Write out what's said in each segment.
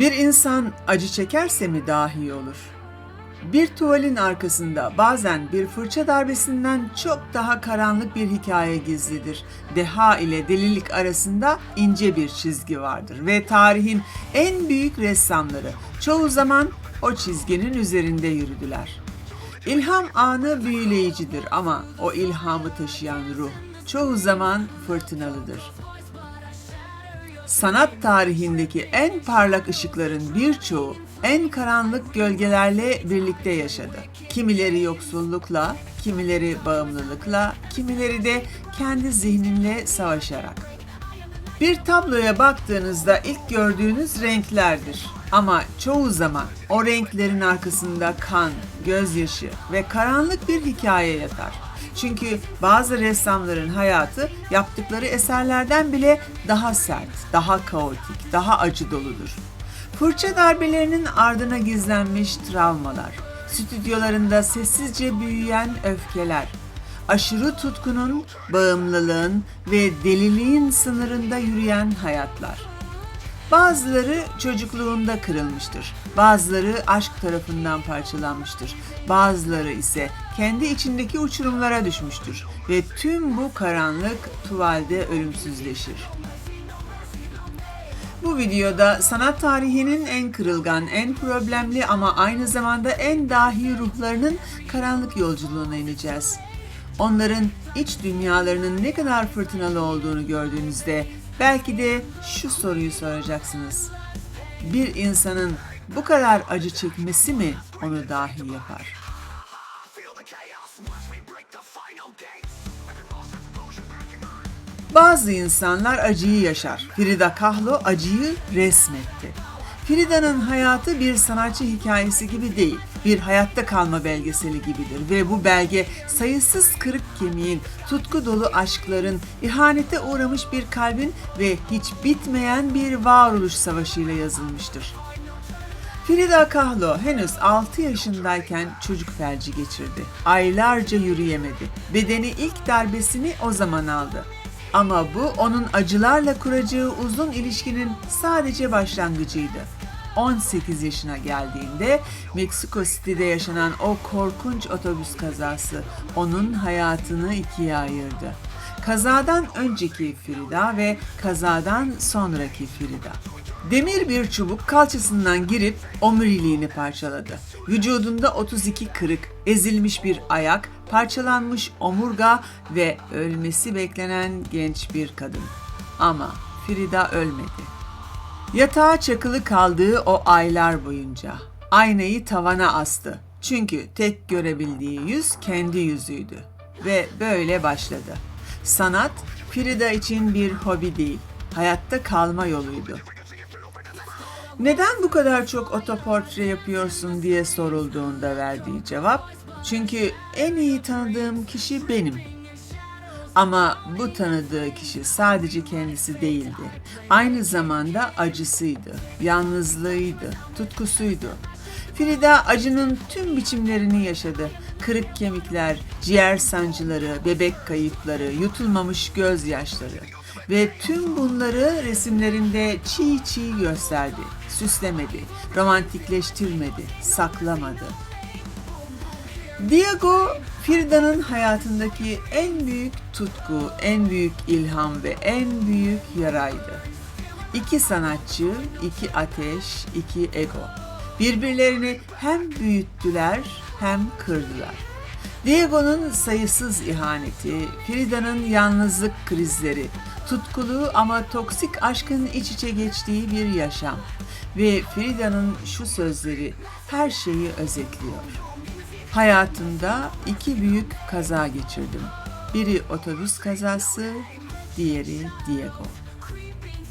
Bir insan acı çekerse mi dahi olur? Bir tuvalin arkasında bazen bir fırça darbesinden çok daha karanlık bir hikaye gizlidir. Deha ile delilik arasında ince bir çizgi vardır ve tarihin en büyük ressamları çoğu zaman o çizginin üzerinde yürüdüler. İlham anı büyüleyicidir ama o ilhamı taşıyan ruh çoğu zaman fırtınalıdır. Sanat tarihindeki en parlak ışıkların birçoğu en karanlık gölgelerle birlikte yaşadı. Kimileri yoksullukla, kimileri bağımlılıkla, kimileri de kendi zihninle savaşarak. Bir tabloya baktığınızda ilk gördüğünüz renklerdir. Ama çoğu zaman o renklerin arkasında kan, gözyaşı ve karanlık bir hikaye yatar. Çünkü bazı ressamların hayatı yaptıkları eserlerden bile daha sert, daha kaotik, daha acı doludur. Fırça darbelerinin ardına gizlenmiş travmalar, stüdyolarında sessizce büyüyen öfkeler, aşırı tutkunun, bağımlılığın ve deliliğin sınırında yürüyen hayatlar. Bazıları çocukluğunda kırılmıştır. Bazıları aşk tarafından parçalanmıştır. Bazıları ise kendi içindeki uçurumlara düşmüştür ve tüm bu karanlık tuvalde ölümsüzleşir. Bu videoda sanat tarihinin en kırılgan, en problemli ama aynı zamanda en dahi ruhlarının karanlık yolculuğuna ineceğiz. Onların iç dünyalarının ne kadar fırtınalı olduğunu gördüğünüzde belki de şu soruyu soracaksınız. Bir insanın bu kadar acı çekmesi mi onu dahi yapar? Bazı insanlar acıyı yaşar. Frida Kahlo acıyı resmetti. Frida'nın hayatı bir sanatçı hikayesi gibi değil, bir hayatta kalma belgeseli gibidir ve bu belge sayısız kırık kemiğin, tutku dolu aşkların, ihanete uğramış bir kalbin ve hiç bitmeyen bir varoluş savaşıyla yazılmıştır. Frida Kahlo henüz 6 yaşındayken çocuk felci geçirdi. Aylarca yürüyemedi. Bedeni ilk darbesini o zaman aldı. Ama bu onun acılarla kuracağı uzun ilişkinin sadece başlangıcıydı. 18 yaşına geldiğinde Meksiko City'de yaşanan o korkunç otobüs kazası onun hayatını ikiye ayırdı. Kazadan önceki Frida ve kazadan sonraki Frida. Demir bir çubuk kalçasından girip omuriliğini parçaladı. Vücudunda 32 kırık, ezilmiş bir ayak, parçalanmış omurga ve ölmesi beklenen genç bir kadın. Ama Frida ölmedi. Yatağa çakılı kaldığı o aylar boyunca aynayı tavana astı. Çünkü tek görebildiği yüz kendi yüzüydü. Ve böyle başladı. Sanat Frida için bir hobi değil, hayatta kalma yoluydu. Neden bu kadar çok otoportre yapıyorsun diye sorulduğunda verdiği cevap, çünkü en iyi tanıdığım kişi benim. Ama bu tanıdığı kişi sadece kendisi değildi. Aynı zamanda acısıydı, yalnızlığıydı, tutkusuydu. Frida acının tüm biçimlerini yaşadı. Kırık kemikler, ciğer sancıları, bebek kayıpları, yutulmamış gözyaşları. Ve tüm bunları resimlerinde çiğ çiğ gösterdi. Süslemedi, romantikleştirmedi, saklamadı. Diego Frida'nın hayatındaki en büyük tutku, en büyük ilham ve en büyük yaraydı. İki sanatçı, iki ateş, iki ego. Birbirlerini hem büyüttüler hem kırdılar. Diego'nun sayısız ihaneti, Frida'nın yalnızlık krizleri, tutkulu ama toksik aşkın iç içe geçtiği bir yaşam ve Frida'nın şu sözleri her şeyi özetliyor. Hayatımda iki büyük kaza geçirdim. Biri otobüs kazası, diğeri Diego.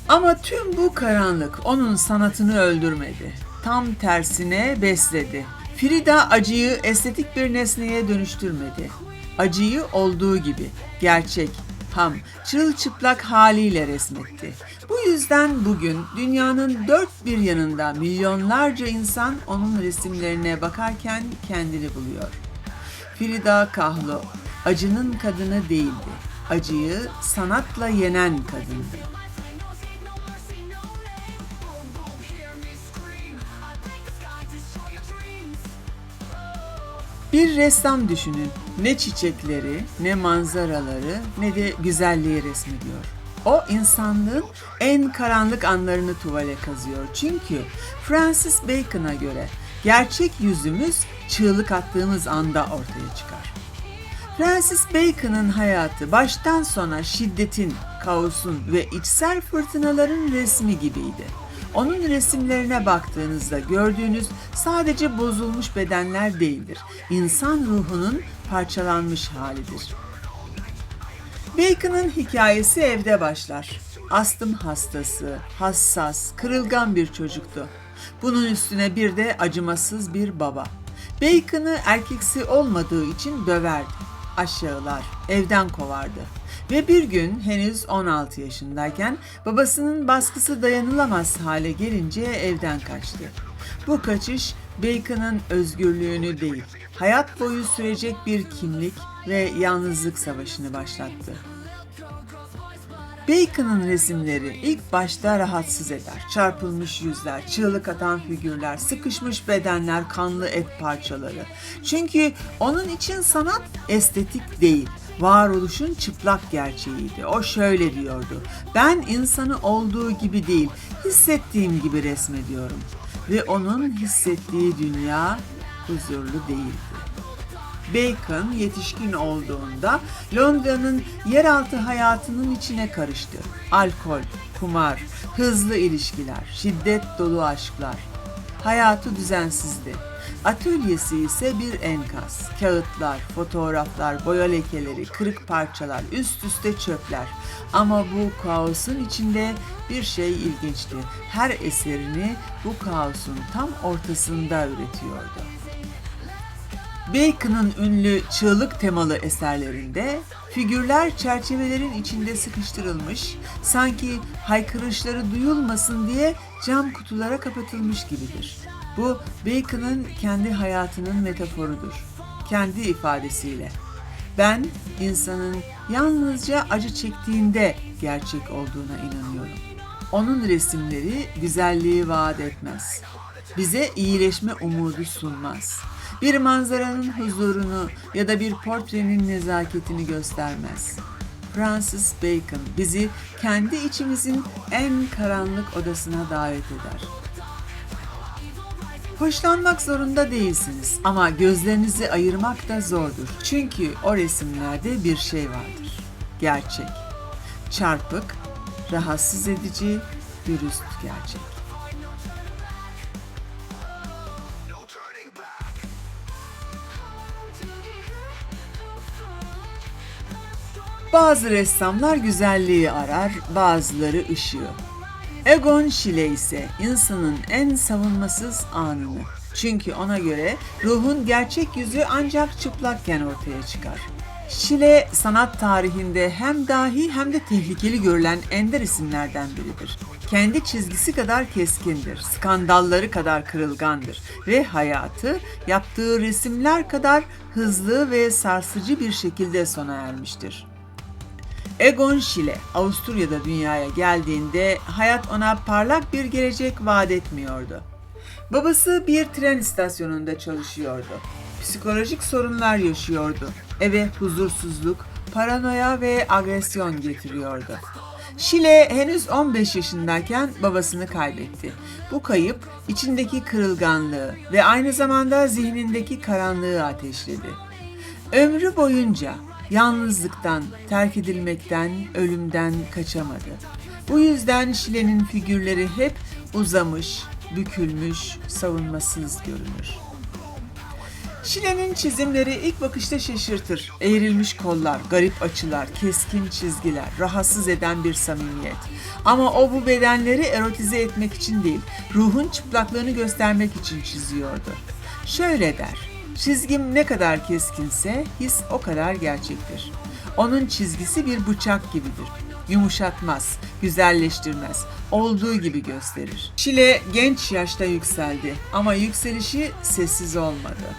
Ama tüm bu karanlık onun sanatını öldürmedi. Tam tersine besledi. Frida acıyı estetik bir nesneye dönüştürmedi. Acıyı olduğu gibi, gerçek, ham, çırılçıplak haliyle resmetti. Bu yüzden bugün dünyanın dört bir yanında milyonlarca insan onun resimlerine bakarken kendini buluyor. Frida Kahlo, acının kadını değildi. Acıyı sanatla yenen kadındı. Bir ressam düşünün. Ne çiçekleri, ne manzaraları, ne de güzelliği resmediyor. O insanlığın en karanlık anlarını tuvale kazıyor. Çünkü Francis Bacon'a göre gerçek yüzümüz çığlık attığımız anda ortaya çıkar. Francis Bacon'ın hayatı baştan sona şiddetin, kaosun ve içsel fırtınaların resmi gibiydi. Onun resimlerine baktığınızda gördüğünüz sadece bozulmuş bedenler değildir. İnsan ruhunun parçalanmış halidir. Bacon'ın hikayesi evde başlar. Astım hastası, hassas, kırılgan bir çocuktu. Bunun üstüne bir de acımasız bir baba. Bacon'ı erkeksi olmadığı için döverdi, aşağılar, evden kovardı. Ve bir gün henüz 16 yaşındayken babasının baskısı dayanılamaz hale gelince evden kaçtı. Bu kaçış Bacon'ın özgürlüğünü değil, hayat boyu sürecek bir kimlik ve yalnızlık savaşını başlattı. Bacon'ın resimleri ilk başta rahatsız eder. Çarpılmış yüzler, çığlık atan figürler, sıkışmış bedenler, kanlı et parçaları. Çünkü onun için sanat estetik değil, varoluşun çıplak gerçeğiydi. O şöyle diyordu. Ben insanı olduğu gibi değil, hissettiğim gibi resmediyorum. Ve onun hissettiği dünya huzurlu değildi. Bacon yetişkin olduğunda Londra'nın yeraltı hayatının içine karıştı. Alkol, kumar, hızlı ilişkiler, şiddet dolu aşklar. Hayatı düzensizdi. Atölyesi ise bir enkaz. Kağıtlar, fotoğraflar, boya lekeleri, kırık parçalar, üst üste çöpler. Ama bu kaosun içinde bir şey ilginçti. Her eserini bu kaosun tam ortasında üretiyordu. Bacon'ın ünlü çığlık temalı eserlerinde figürler çerçevelerin içinde sıkıştırılmış, sanki haykırışları duyulmasın diye cam kutulara kapatılmış gibidir. Bu Bacon'ın kendi hayatının metaforudur. Kendi ifadesiyle. Ben insanın yalnızca acı çektiğinde gerçek olduğuna inanıyorum. Onun resimleri güzelliği vaat etmez. Bize iyileşme umudu sunmaz. Bir manzaranın huzurunu ya da bir portrenin nezaketini göstermez. Francis Bacon bizi kendi içimizin en karanlık odasına davet eder. Hoşlanmak zorunda değilsiniz ama gözlerinizi ayırmak da zordur. Çünkü o resimlerde bir şey vardır. Gerçek. Çarpık, rahatsız edici, dürüst gerçek. Bazı ressamlar güzelliği arar, bazıları ışığı. Egon Schiele ise insanın en savunmasız anını. Çünkü ona göre ruhun gerçek yüzü ancak çıplakken ortaya çıkar. Schiele sanat tarihinde hem dahi hem de tehlikeli görülen ender isimlerden biridir. Kendi çizgisi kadar keskindir, skandalları kadar kırılgandır ve hayatı yaptığı resimler kadar hızlı ve sarsıcı bir şekilde sona ermiştir. Egon Schiele, Avusturya'da dünyaya geldiğinde hayat ona parlak bir gelecek vaat etmiyordu. Babası bir tren istasyonunda çalışıyordu. Psikolojik sorunlar yaşıyordu. Eve huzursuzluk, paranoya ve agresyon getiriyordu. Şile henüz 15 yaşındayken babasını kaybetti. Bu kayıp içindeki kırılganlığı ve aynı zamanda zihnindeki karanlığı ateşledi. Ömrü boyunca yalnızlıktan, terk edilmekten, ölümden kaçamadı. Bu yüzden Şile'nin figürleri hep uzamış, bükülmüş, savunmasız görünür. Şile'nin çizimleri ilk bakışta şaşırtır. Eğrilmiş kollar, garip açılar, keskin çizgiler, rahatsız eden bir samimiyet. Ama o bu bedenleri erotize etmek için değil, ruhun çıplaklığını göstermek için çiziyordu. Şöyle der, çizgim ne kadar keskinse his o kadar gerçektir. Onun çizgisi bir bıçak gibidir. Yumuşatmaz, güzelleştirmez, olduğu gibi gösterir. Şile genç yaşta yükseldi ama yükselişi sessiz olmadı.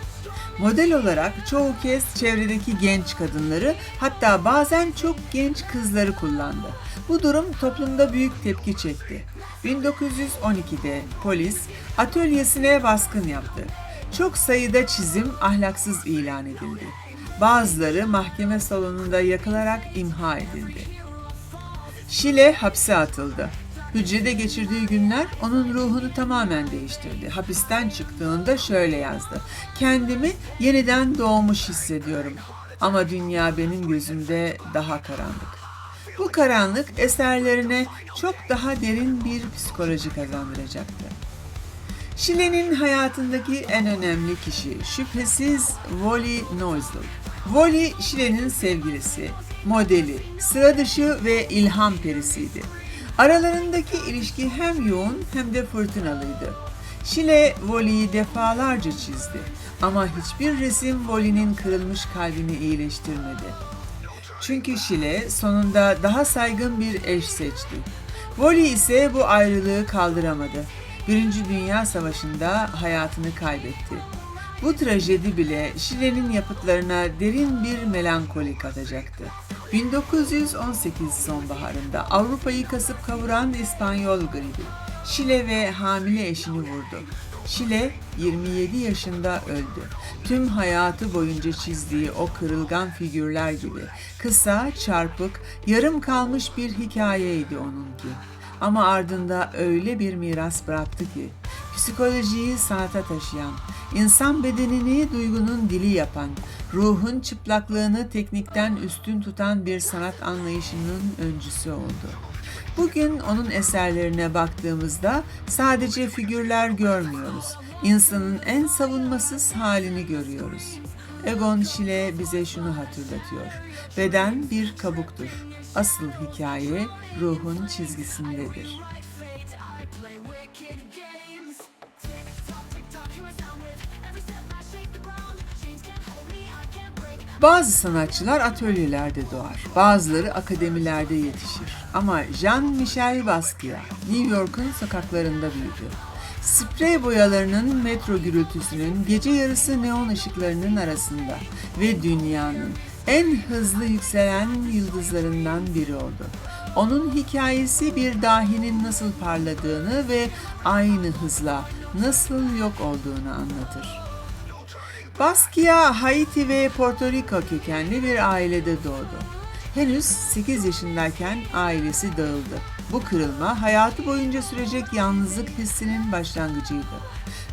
Model olarak çoğu kez çevredeki genç kadınları hatta bazen çok genç kızları kullandı. Bu durum toplumda büyük tepki çekti. 1912'de polis atölyesine baskın yaptı. Çok sayıda çizim ahlaksız ilan edildi. Bazıları mahkeme salonunda yakılarak imha edildi. Şile hapse atıldı. Hücrede geçirdiği günler onun ruhunu tamamen değiştirdi. Hapisten çıktığında şöyle yazdı. Kendimi yeniden doğmuş hissediyorum. Ama dünya benim gözümde daha karanlık. Bu karanlık eserlerine çok daha derin bir psikoloji kazandıracaktı. Şile'nin hayatındaki en önemli kişi şüphesiz Wally Neusel. Wally Şile'nin sevgilisi, modeli, sıra dışı ve ilham perisiydi. Aralarındaki ilişki hem yoğun hem de fırtınalıydı. Şile Wally'yi defalarca çizdi ama hiçbir resim Wally'nin kırılmış kalbini iyileştirmedi. Çünkü Şile sonunda daha saygın bir eş seçti. Wally ise bu ayrılığı kaldıramadı. Birinci Dünya Savaşı'nda hayatını kaybetti. Bu trajedi bile Şile'nin yapıtlarına derin bir melankoli katacaktı. 1918 sonbaharında Avrupa'yı kasıp kavuran İspanyol gribi, Şile ve hamile eşini vurdu. Şile 27 yaşında öldü. Tüm hayatı boyunca çizdiği o kırılgan figürler gibi kısa, çarpık, yarım kalmış bir hikayeydi onunki. Ama ardında öyle bir miras bıraktı ki psikolojiyi sanata taşıyan, insan bedenini duygunun dili yapan, ruhun çıplaklığını teknikten üstün tutan bir sanat anlayışının öncüsü oldu. Bugün onun eserlerine baktığımızda sadece figürler görmüyoruz. İnsanın en savunmasız halini görüyoruz. Egon Schiele bize şunu hatırlatıyor. Beden bir kabuktur. Asıl hikaye ruhun çizgisindedir. Bazı sanatçılar atölyelerde doğar, bazıları akademilerde yetişir. Ama Jean-Michel Basquiat, New York'un sokaklarında büyüdü. Sprey boyalarının metro gürültüsünün gece yarısı neon ışıklarının arasında ve dünyanın en hızlı yükselen yıldızlarından biri oldu. Onun hikayesi bir dahinin nasıl parladığını ve aynı hızla nasıl yok olduğunu anlatır. Basquiat, Haiti ve Porto Rico kökenli bir ailede doğdu. Henüz 8 yaşındayken ailesi dağıldı. Bu kırılma hayatı boyunca sürecek yalnızlık hissinin başlangıcıydı.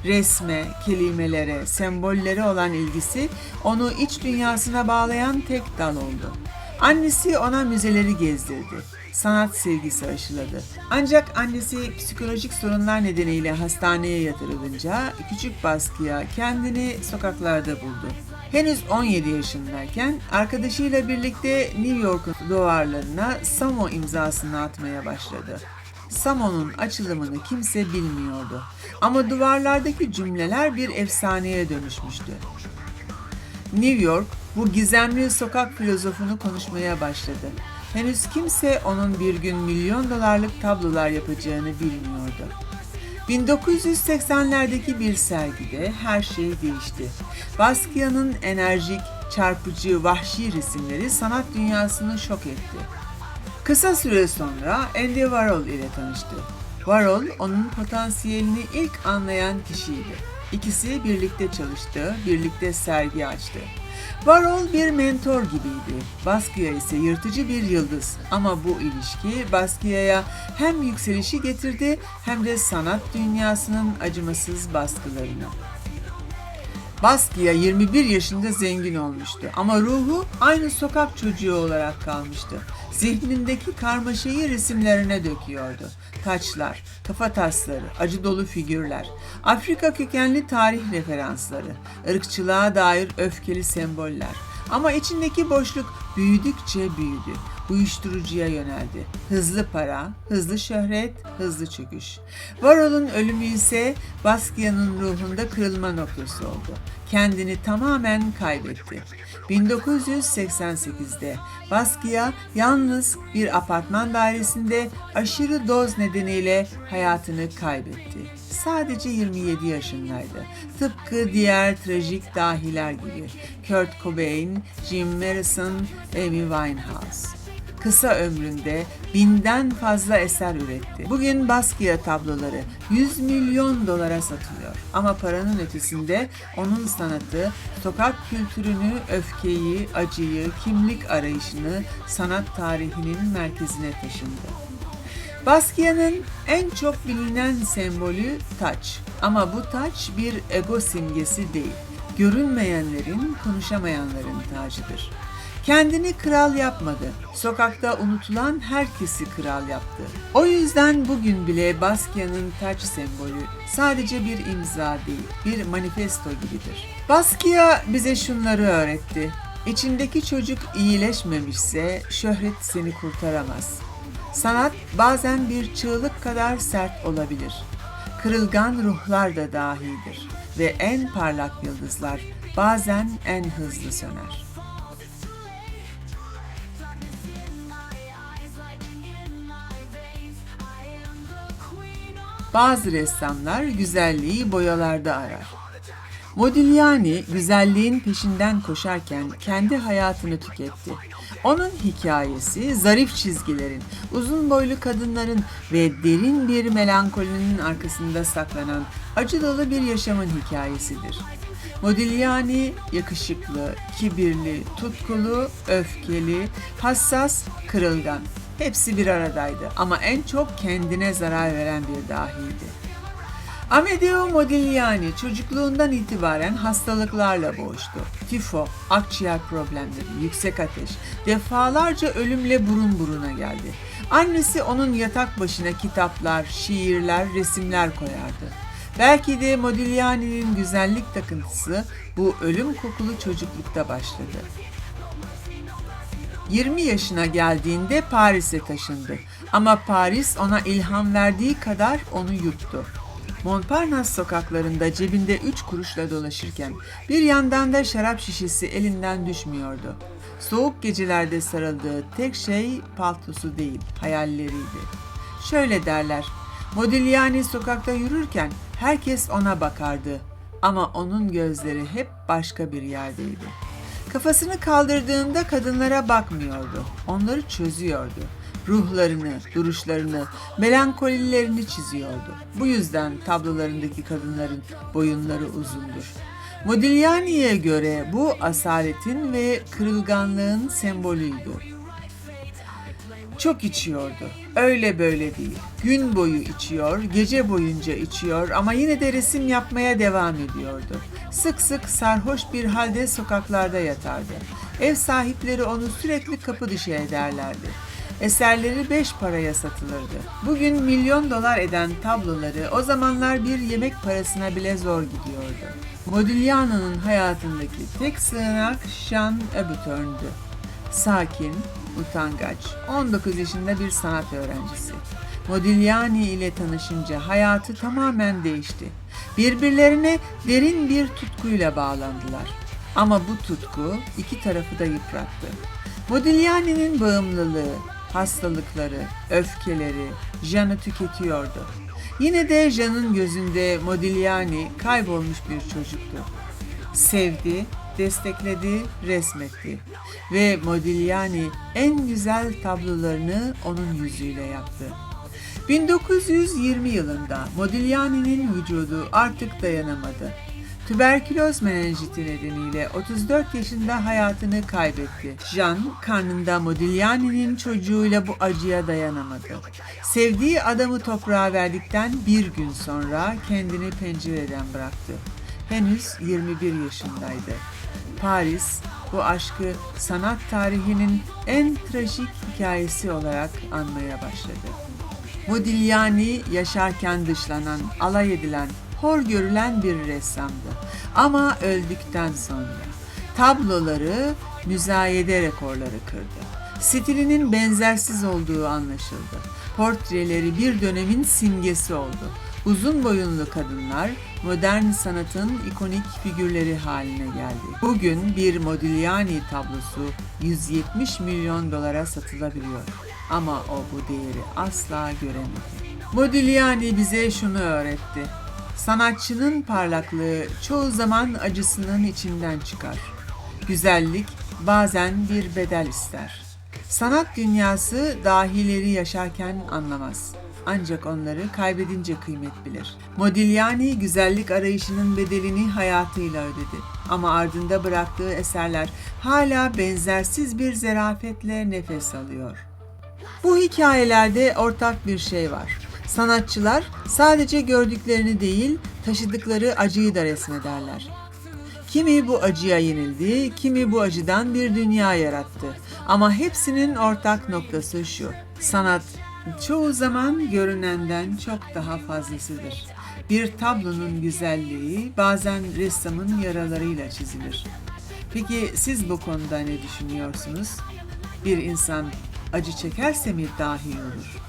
Resme, kelimelere, sembollere olan ilgisi onu iç dünyasına bağlayan tek dal oldu. Annesi ona müzeleri gezdirdi. Sanat sevgisi aşıladı. Ancak annesi psikolojik sorunlar nedeniyle hastaneye yatırılınca küçük Basquiat kendini sokaklarda buldu. Henüz 17 yaşındayken arkadaşıyla birlikte New York'un duvarlarına Samo imzasını atmaya başladı. Samo'nun açılımını kimse bilmiyordu. Ama duvarlardaki cümleler bir efsaneye dönüşmüştü. New York bu gizemli sokak filozofunu konuşmaya başladı. Henüz kimse onun bir gün milyon dolarlık tablolar yapacağını bilmiyordu. 1980'lerdeki bir sergide her şey değişti. Basquiat'ın enerjik, çarpıcı, vahşi resimleri sanat dünyasını şok etti. Kısa süre sonra Andy Warhol ile tanıştı. Warhol onun potansiyelini ilk anlayan kişiydi. İkisi birlikte çalıştı, birlikte sergi açtı. Warhol bir mentor gibiydi. Basquiat ise yırtıcı bir yıldız. Ama bu ilişki Basquiat'a hem yükselişi getirdi hem de sanat dünyasının acımasız baskılarını. Basquiat 21 yaşında zengin olmuştu ama ruhu aynı sokak çocuğu olarak kalmıştı. Zihnindeki karmaşayı resimlerine döküyordu. Taçlar, kafa tasları, acı dolu figürler, Afrika kökenli tarih referansları, ırkçılığa dair öfkeli semboller. Ama içindeki boşluk büyüdükçe büyüdü. Uyuşturucuya yöneldi. Hızlı para, hızlı şöhret, hızlı çöküş. Warhol'un ölümü ise Basquiat'ın ruhunda kırılma noktası oldu. Kendini tamamen kaybetti. 1988'de Basquiat yalnız bir apartman dairesinde aşırı doz nedeniyle hayatını kaybetti. Sadece 27 yaşındaydı. Tıpkı diğer trajik dahiler gibi. Kurt Cobain, Jim Morrison, Amy Winehouse. Kısa ömründe binden fazla eser üretti. Bugün Basquiat tabloları 100 milyon dolara satılıyor. Ama paranın ötesinde onun sanatı sokak kültürünü, öfkeyi, acıyı, kimlik arayışını sanat tarihinin merkezine taşındı. Basquiat'ın en çok bilinen sembolü taç. Ama bu taç bir ego simgesi değil. Görünmeyenlerin, konuşamayanların tacıdır. Kendini kral yapmadı. Sokakta unutulan herkesi kral yaptı. O yüzden bugün bile Basquiat'ın taç sembolü sadece bir imza değil, bir manifesto gibidir. Basquiat bize şunları öğretti. İçindeki çocuk iyileşmemişse şöhret seni kurtaramaz. Sanat bazen bir çığlık kadar sert olabilir. Kırılgan ruhlar da dahidir ve en parlak yıldızlar bazen en hızlı söner. Bazı ressamlar güzelliği boyalarda arar. Modigliani güzelliğin peşinden koşarken kendi hayatını tüketti. Onun hikayesi zarif çizgilerin, uzun boylu kadınların ve derin bir melankolinin arkasında saklanan acı dolu bir yaşamın hikayesidir. Modigliani yakışıklı, kibirli, tutkulu, öfkeli, hassas, kırılgan. Hepsi bir aradaydı ama en çok kendine zarar veren bir dahiydi. Amedeo Modigliani çocukluğundan itibaren hastalıklarla boğuştu. Tifo, akciğer problemleri, yüksek ateş, defalarca ölümle burun buruna geldi. Annesi onun yatak başına kitaplar, şiirler, resimler koyardı. Belki de Modigliani'nin güzellik takıntısı bu ölüm kokulu çocuklukta başladı. 20 yaşına geldiğinde Paris'e taşındı. Ama Paris ona ilham verdiği kadar onu yuttu. Montparnasse sokaklarında cebinde üç kuruşla dolaşırken bir yandan da şarap şişesi elinden düşmüyordu. Soğuk gecelerde sarıldığı tek şey paltosu değil, hayalleriydi. Şöyle derler, Modigliani sokakta yürürken herkes ona bakardı ama onun gözleri hep başka bir yerdeydi. Kafasını kaldırdığında kadınlara bakmıyordu, onları çözüyordu ruhlarını, duruşlarını, melankolilerini çiziyordu. Bu yüzden tablolarındaki kadınların boyunları uzundur. Modigliani'ye göre bu asaletin ve kırılganlığın sembolüydü. Çok içiyordu. Öyle böyle değil. Gün boyu içiyor, gece boyunca içiyor ama yine de resim yapmaya devam ediyordu. Sık sık sarhoş bir halde sokaklarda yatardı. Ev sahipleri onu sürekli kapı dışı ederlerdi. Eserleri beş paraya satılırdı. Bugün milyon dolar eden tabloları o zamanlar bir yemek parasına bile zor gidiyordu. Modigliano'nun hayatındaki tek sığınak Jean Aubeturn'du. Sakin, utangaç, 19 yaşında bir sanat öğrencisi. Modigliani ile tanışınca hayatı tamamen değişti. Birbirlerine derin bir tutkuyla bağlandılar. Ama bu tutku iki tarafı da yıprattı. Modigliani'nin bağımlılığı, hastalıkları, öfkeleri Jean'ı tüketiyordu. Yine de Jean'ın gözünde Modigliani kaybolmuş bir çocuktu. Sevdi, destekledi, resmetti ve Modigliani en güzel tablolarını onun yüzüyle yaptı. 1920 yılında Modigliani'nin vücudu artık dayanamadı Tüberküloz menenjiti nedeniyle 34 yaşında hayatını kaybetti. Jean, karnında Modigliani'nin çocuğuyla bu acıya dayanamadı. Sevdiği adamı toprağa verdikten bir gün sonra kendini pencereden bıraktı. Henüz 21 yaşındaydı. Paris, bu aşkı sanat tarihinin en trajik hikayesi olarak anmaya başladı. Modigliani yaşarken dışlanan, alay edilen, hor görülen bir ressamdı. Ama öldükten sonra tabloları müzayede rekorları kırdı. Stilinin benzersiz olduğu anlaşıldı. Portreleri bir dönemin simgesi oldu. Uzun boyunlu kadınlar modern sanatın ikonik figürleri haline geldi. Bugün bir Modigliani tablosu 170 milyon dolara satılabiliyor. Ama o bu değeri asla göremedi. Modigliani bize şunu öğretti. Sanatçının parlaklığı çoğu zaman acısının içinden çıkar. Güzellik bazen bir bedel ister. Sanat dünyası dahileri yaşarken anlamaz. Ancak onları kaybedince kıymet bilir. Modigliani güzellik arayışının bedelini hayatıyla ödedi. Ama ardında bıraktığı eserler hala benzersiz bir zerafetle nefes alıyor. Bu hikayelerde ortak bir şey var. Sanatçılar sadece gördüklerini değil, taşıdıkları acıyı da resmederler. Kimi bu acıya yenildi, kimi bu acıdan bir dünya yarattı. Ama hepsinin ortak noktası şu. Sanat çoğu zaman görünenden çok daha fazlasıdır. Bir tablonun güzelliği bazen ressamın yaralarıyla çizilir. Peki siz bu konuda ne düşünüyorsunuz? Bir insan acı çekerse mi dahi olur?